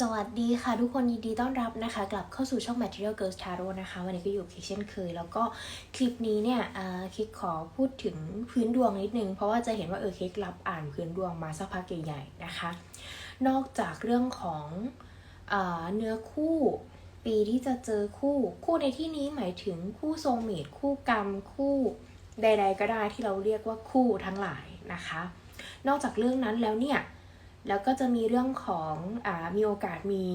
สวัสดีค่ะทุกคนยินดีต้อนรับนะคะ กลับเข้าสู่ช่อง Material Girls Tarot นะคะ วันนี้ก็อยู่คิกเช่นเคย แล้วก็คลิปนี้เนี่ยคิกขอพูดถึงพื้นดวงนิดนึง เพราะว่าจะเห็นว่าเออคิกรับอ่านพื้นดวงมาสักพักใหญ่ๆนะคะ นอกจากเรื่องของอเนื้อคู่ปีที่จะเจอคู่คู่ในที่นี้หมายถึงคู่ทรงเมตคู่กรรมคู่ใด ๆ ก็ได้ที่เราเรียกว่าคู่ทั้งหลายนะคะ นอกจากเรื่องนั้นแล้วเนี่ย แล้วก็จะมีเรื่องของอามีโอกาสมี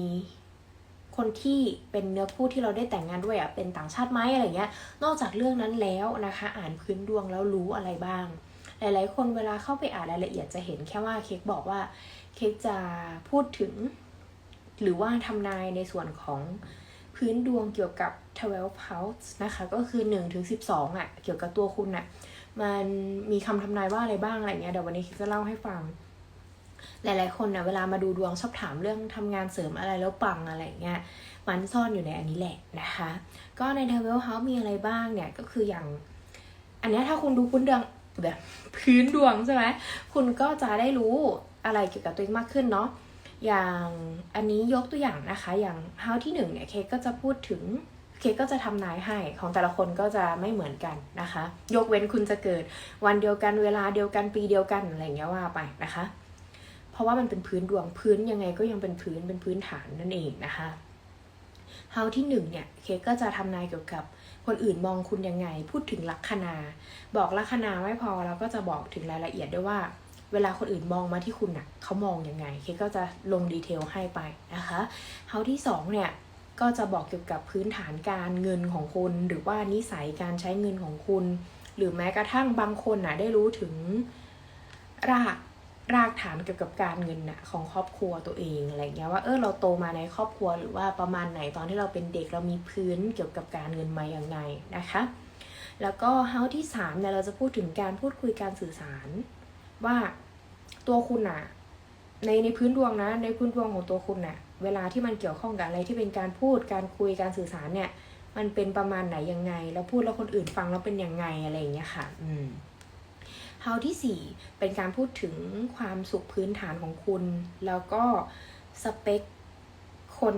คนที่เป็นเนื้อคู่ที่เราได้แต่งงานด้วยอะเป็นต่างชาติไหมอะไรเงี้ย นอกจากเรื่องนั้นแล้วนะคะ อ่านพื้นดวงแล้วรู้อะไรบ้าง หลาย ๆ คนเวลาเข้าไปอ่านรายละเอียดจะเห็นแค่ว่าเค้กบอกว่าเค้กจะพูดถึง หรือว่าทำนายในส่วนของพื้นดวงเกี่ยวกับ12 house นะคะ ก็คือ1ถึง12อะเกี่ยวกับตัวคุณอะมันมีคำทำนายว่าอะไรบ้างอะไรเงี้ยเดี๋ยววันนี้เค้กจะเล่าให้ฟัง หลายๆคนนะเวลามาดูดวงชอบถามเรื่องทำงานเสริมอะไรแล้วปังอะไรเงี้ยมันซ่อนอยู่ในอันนี้แหละนะคะ ก็ใน t ท a v e l House มีอะไรบ้างเนี่ยก็คืออย่าง อันนี้ถ้าคุณดูพื้นดวงแบบพื้นดวงใช่ไหมคุณก็จะได้รู้อะไรเกี่ยวกับตัวเองมากขึ้นเนาะอย่างอันนี้ยกตัวอย่างนะคะ อย่าง House ที่หนึ่งเนี่ยเคก็จะพูดถึงเคก็จะทำนายให้ของแต่ละคนก็จะไม่เหมือนกันนะคะ ยกเว้นคุณจะเกิดวันเดียวกันเวลาเดียวกันปีเดียวกันอะไรเงี้ยว่าไปนะคะ ราะว่ามันเป็นพื้นดวงพื้นยังไงก็ยังเป็นพื้นเป็นพื้นฐานนั่นเองนะคะเฮาที่หนึ่งเนี่ยเคก็จะทำนายเกี่ยวกับคนอื่นมองคุณยังไง พูดถึงลัคนา บอกลัคนาไม่พอเราก็จะบอกถึงรายละเอียดด้วยว่า เวลาคนอื่นมองมาที่คุณน่ะเขามองยังไง เคก็จะลงดีเทลให้ไปนะคะเฮาที่สองเนี่ยก็จะบอกเกี่ยวกับพื้นฐานการเงินของคุณ หรือว่านิสัยการใช้เงินของคุณ หรือแม้กระทั่งบางคนน่ะได้รู้ถึงราก รากฐานเกี่ยวกับการเงินน่ะของครอบครัวตัวเองอะไรเงี้ยว่าเออเราโตมาในครอบครัวหรือว่าประมาณไหนตอนที่เราเป็นเด็กเรามีพื้นเกี่ยวกับการเงินมาอย่างไงนะคะ แล้วก็เฮาที่3เนี่ยเราจะพูดถึงการพูดคุยการสื่อสาร ว่าตัวคุณน่ะในในพื้นดวงนะในพื้นดวงของตัวคุณน่ะเวลาที่มันเกี่ยวข้องกับอะไรที่เป็นการพูดการคุยการสื่อสารเนี่ย มันเป็นประมาณไหนยังไง แล้วพูดแล้วคนอื่นฟังแล้วเป็นยังไงอะไรอย่างเงี้ยค่ะ อืม เฮาที่ 4 เป็นการพูดถึงความสุขพื้นฐานของคุณ แล้วก็สเปคคน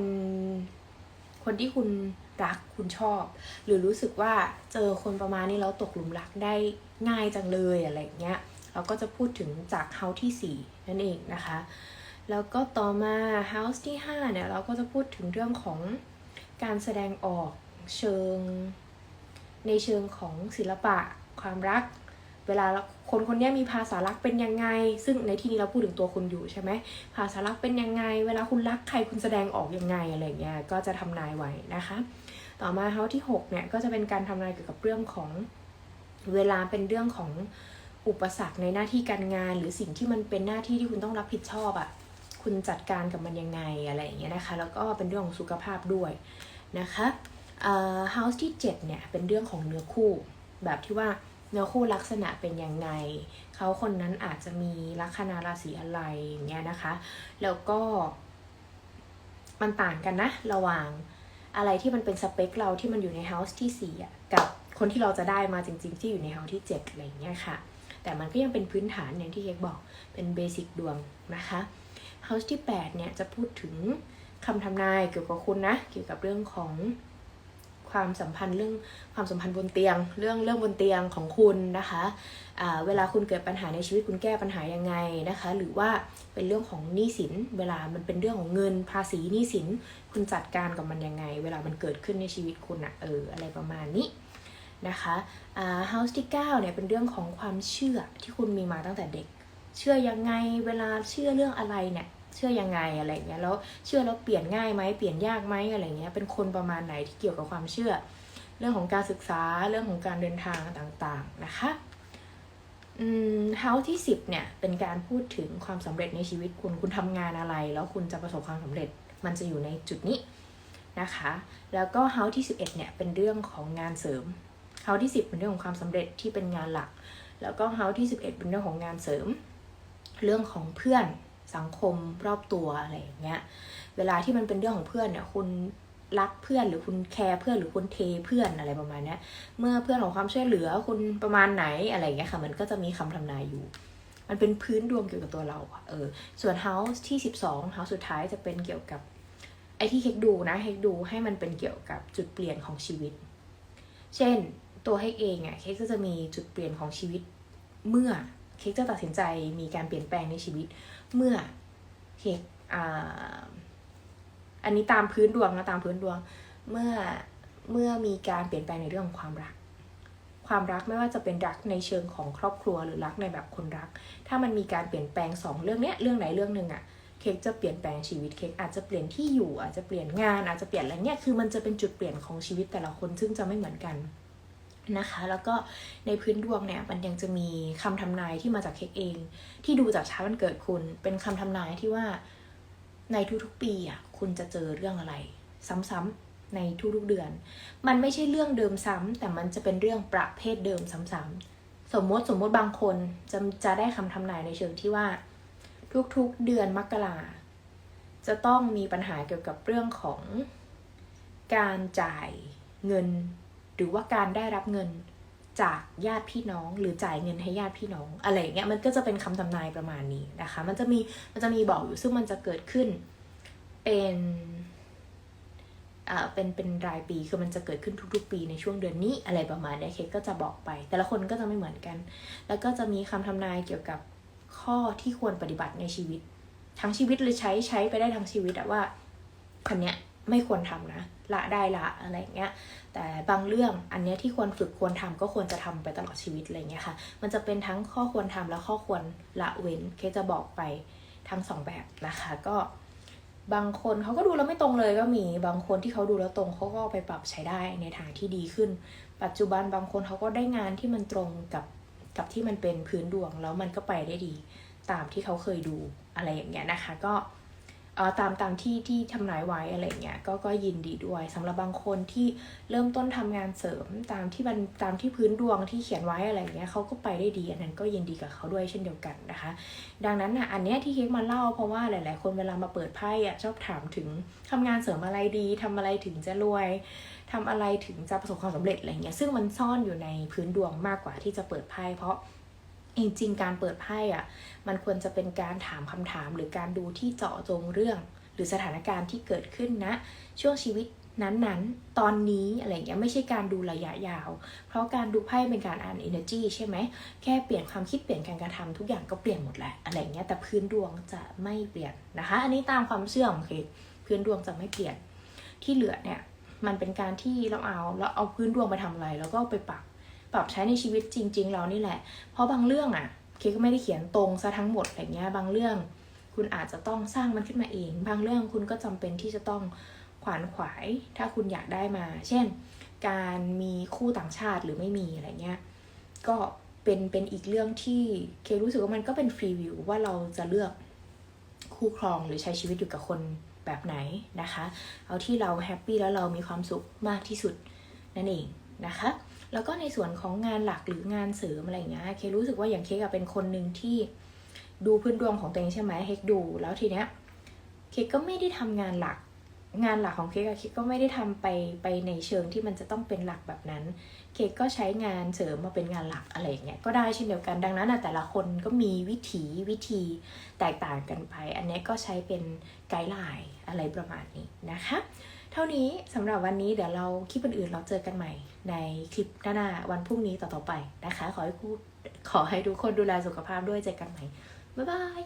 คนที่คุณรักคุณชอบ หรือรู้สึกว่าเจอคนประมาณนี้แล้วตกหลุมรักได้ง่ายจังเลยอะไรเงี้ยเราก็จะพูดถึงจากเฮาที่ 4 นั่นเองนะคะ แล้วก็ต่อมา House ที่ 5 เนี่ย เราก็จะพูดถึงเรื่องของการแสดงออกเชิง ในเชิงของศิลปะ ความรัก เวลาคนคนนี้มีภาษารักเป็นยังไง ซึ่งในที่นี้เราพูดถึงตัวคุณอยู่ใช่ไหมภาษารักเป็นยังไง เวลาคุณรักใครคุณแสดงออกยังไงอะไรเงี้ยก็จะทำนายไว้นะคะ ต่อมาเฮาที่6เนี่ยก็จะเป็นการทำนายเกี่ยวกับเรื่องของเวลาเป็นเรื่องของอุปสรรคในหน้าที่การงาน หรือสิ่งที่มันเป็นหน้าที่ที่คุณต้องรับผิดชอบอะ่ะคุณจัดการกับมันยังไงอะไรอย่างเงี้ยนะคะ แล้วก็เป็นเรื่องของสุขภาพด้วยนะคะเอ่อ house ที่7เนี่ยเป็นเรื่องของเนื้อคู่แบบที่ว่า เนื้อคู่ลักษณะเป็นยังไง เขาคนนั้นอาจจะมีลัคนาราศีอะไรอย่างเงี้ยนะคะ แล้วก็ มันต่างกันนะ ระหว่างอะไรที่มันเป็นสเปคเราที่มันอยู่ใน house ที่4อะกับคนที่เราจะได้มาจริง ๆ ที่อยู่ใน house ที่ 7 อะไรอย่างเงี้ยค่ะ แต่มันก็ยังเป็นพื้นฐานอย่างที่เค้กบอกเป็นเบสิกดวงนะคะ house ที่ 8 เนี่ยจะพูดถึงคำทำนายเกี่ยวกับคุณนะ เกี่ยวกับเรื่องของ ความสัมพันธ์เรื่องความสัมพันธ์บนเตียง เรื่องเรื่องบนเตียงของคุณนะคะอ่าเวลาคุณเกิดปัญหาในชีวิตคุณแก้ปัญหายังไงนะคะ หรือว่าเป็นเรื่องของหนี้สิน เวลามันเป็นเรื่องของเงินภาษีหนี้สิน คุณจัดการกับมันยังไง เวลามันเกิดขึ้นในชีวิตคุณอะเอออะไรประมาณนี้นะคะอ่า house ที่9เนี่ยเป็นเรื่องของความเชื่อที่คุณมีมาตั้งแต่เด็ก เชื่อยังไงเวลาเชื่อเรื่องอะไรเนี่ย เชื่อยังไงอะไรเงี้ยแล้วเชื่อแล้วเปลี่ยนง่ายไหมเปลี่ยนยากไหมอะไรเงี้ยเป็นคนประมาณไหนที่เกี่ยวกับความเชื่อ เรื่องของการศึกษาเรื่องของการเดินทางต่างๆนะคะอืมเฮาที่ 10เนี่ยเป็นการพูดถึงความสำเร็จในชีวิตคุณคุณทำงานอะไร แล้วคุณจะประสบความสำเร็จมันจะอยู่ในจุดนี้นะคะ แล้วก็เฮาที่ 11เนี่ยเป็นเรื่องของงานเสริมเฮาที่ 10 เป็นเรื่องของความสำเร็จที่เป็นงานหลัก แล้วก็เฮาที่ 11 เป็นเรื่องของงานเสริม เรื่องของเพื่อน สังคมรอบตัวอะไรอย่างเงี้ย เวลาที่มันเป็นเรื่องของเพื่อนเนี่ยคุณรักเพื่อนหรือคุณแคร์เพื่อนหรือคุณเทเพื่อนอะไรประมาณเนี้ยเมื่อเพื่อนของความช่วยเหลือคุณประมาณไหนอะไรอย่างเงี้ยค่ะ มันก็จะมีคำทำนายอยู่ มันเป็นพื้นดวงเกี่ยวกับตัวเราเออ ส่วน house ที่ 12 house สุดท้ายจะเป็นเกี่ยวกับไอ้ที่เฮกดูนะเฮกดูให้มันเป็นเกี่ยวกับจุดเปลี่ยนของชีวิต เช่นตัวเฮกเองอะเฮกก็จะมีจุดเปลี่ยนของชีวิต เมื่อเค้กจะตัดสินใจมีการเปลี่ยนแปลงในชีวิต เมื่อเค้กอ่าอันนี้ตามพื้นดวงนะตามพื้นดวง เมื่อเมื่อมีการเปลี่ยนแปลงในเรื่องของความรัก ความรักไม่ว่าจะเป็นรักในเชิงของครอบครัวหรือรักในแบบคนรัก ถ้ามันมีการเปลี่ยนแปลงสองเรื่องเนี้ยเรื่องไหนเรื่องหนึ่งอะเค้กจะเปลี่ยนแปลงชีวิตเค้กอาจจะเปลี่ยนที่อยู่อาจจะเปลี่ยนงานอาจจะเปลี่ยนอะไรเนี้ยคือมันจะเป็นจุดเปลี่ยนของชีวิตแต่ละคนซึ่งจะไม่เหมือนกัน นะคะ แล้วก็ในพื้นดวงเนี่ยมันยังจะมีคำทำนายที่มาจากเค้กเอง ที่ดูจากชาวันเกิดคุณ เป็นคำทำนายที่ว่าในทุกๆปีอะคุณจะเจอเรื่องอะไร ซ้ำๆในทุกๆเดือน มันไม่ใช่เรื่องเดิมซ้ำแต่มันจะเป็นเรื่องประเภทเดิมซ้ำๆสมมติสมมติบางคนจะจะได้คำทำนายในเชิงที่ว่า ทุกๆเดือนมกราจะต้องมีปัญหาเกี่ยวกับเรื่องของการจ่ายเงิน รือว่าการได้รับเงินจากญาติพี่น้อง หรือจ่ายเงินให้ญาติพี่น้อง อะไรอย่างเงี้ยมันก็จะเป็นคำทำนายประมาณนี้นะคะ มันจะมีมันจะมีบอกอยู่ซึ่งมันจะเกิดขึ้นเป็นอ่าเป็นเป็นรายปีคือมันจะเกิดขึ้นทุก ๆ ปีในช่วงเดือนนี้อะไรประมาณนี้เคกก็จะบอกไป แต่ละคนก็จะไม่เหมือนกัน แล้วก็จะมีคำทำนายเกี่ยวกับข้อที่ควรปฏิบัติในชีวิต ทั้งชีวิตเลยใช้ใช้ไปได้ทั้งชีวิตอะว่าคนเนี้ย ไม่ควรทำนะ ละได้ละอะไรอย่างเงี้ย แต่บางเรื่องอันเนี้ยที่ควรฝึกควรทำก็ควรจะทำไปตลอดชีวิตอะไรเงี้ยค่ะ มันจะเป็นทั้งข้อควรทำและข้อควรละเว้น เคจะบอกไปทั้งสองแบบนะคะ ก็บางคนเขาก็ดูแล้วไม่ตรงเลยก็มี บางคนที่เขาดูแล้วตรงเขาก็ไปปรับใช้ได้ในทางที่ดีขึ้น ปัจจุบันบางคนเขาก็ได้งานที่มันตรงกับกับที่มันเป็นพื้นดวงแล้วมันก็ไปได้ดี ตามที่เขาเคยดูอะไรอย่างเงี้ยนะคะ ก็ ตามตามที่ที่ทำนายไว้อะไรเงี้ยก็ก็ยินดีด้วยสำหรับบางคนที่เริ่มต้นทำงานเสริมตามที่มันตามที่พื้นดวงที่เขียนไว้อะไรเงี้ยเขาก็ไปได้ดีอันนั้นก็ยินดีกับเขาด้วยเช่นเดียวกันนะคะ ดังนั้นอะอันเนี้ยที่เค้กมาเล่าเพราะว่าหลาย ๆ คนเวลามาเปิดไพ่อะชอบถามถึงทำงานเสริมอะไรดีทำอะไรถึงจะรวยทำอะไรถึงจะประสบความสำเร็จอะไรเงี้ยซึ่งมันซ่อนอยู่ในพื้นดวงมากกว่าที่จะเปิดไพ่เพราะ จริงๆการเปิดไพ่อะมันควรจะเป็นการถามคำถามหรือการดูที่เจาะจงเรื่อง หรือสถานการณ์ที่เกิดขึ้นนะ ช่วงชีวิตนั้นๆ ตอนนี้อะไรเงี้ยไม่ใช่การดูระยะยาว เพราะการดูไพ่เป็นการอ่าน energy ใช่ไหม แค่เปลี่ยนความคิดเปลี่ยนการกระทำทุกอย่างก็เปลี่ยนหมดแหละอะไรเงี้ยแต่พื้นดวงจะไม่เปลี่ยนนะคะ อันนี้ตามความเชื่อของเคพื้นดวงจะไม่เปลี่ยนที่เหลือเนี่ยมันเป็นการที่เราเอาเราเอาพื้นดวงไปทำอะไร แล้วก็ไปปรับ ปรับใช้ในชีวิตจริง ๆ เรานี่แหละ เพราะบางเรื่องอะเคก็ไม่ได้เขียนตรงซะทั้งหมดอะไรเงี้ยบางเรื่อง คุณอาจจะต้องสร้างมันขึ้นมาเอง บางเรื่องคุณก็จำเป็นที่จะต้องขวานขวาย ถ้าคุณอยากได้มา เช่น การมีคู่ต่างชาติหรือไม่มีอะไรเงี้ยก็เป็นเป็นอีกเรื่องที่เครู้สึกว่ามันก็เป็นฟรีวิวว่าเราจะเลือกคู่ครองหรือใช้ชีวิตอยู่กับคนแบบไหนนะคะ เอาที่เราแฮปปี้แล้วเรามีความสุขมากที่สุดนั่นเองนะคะ แล้วก็ในส่วนของงานหลักหรืองานเสริมอะไรอย่างเงี้ยเครู้สึกว่าอย่างเคกเป็นคนหนึ่งที่ดูพื้นดวงของตัวเองใช่ไหมเฮกดูแล้วทีเนี้ยเคก็ไม่ได้ทำงานหลัก งานหลักของเคกอะเคก็ไม่ได้ทำไปไปในเชิงที่มันจะต้องเป็นหลักแบบนั้น เคก็ใช้งานเสริมมาเป็นงานหลักอะไรอย่างเงี้ยก็ได้เช่นเดียวกันดังนั้นอะแต่ละคนก็มีวิถีวิธีแตกต่างกันไป อันเนี้ยก็ใช้เป็นไกด์ไลน์อะไรประมาณนี้นะคะ เท่านี้สำหรับวันนี้เดี๋ยวเราคลิปอื่นๆเราเจอกันใหม่ ในคลิปหน้าวันพรุ่งนี้ต่อๆไปนะคะ ขอให้ขอให้ทุกคนดูแลสุขภาพด้วยเจอกันใหม่บ๊ายบาย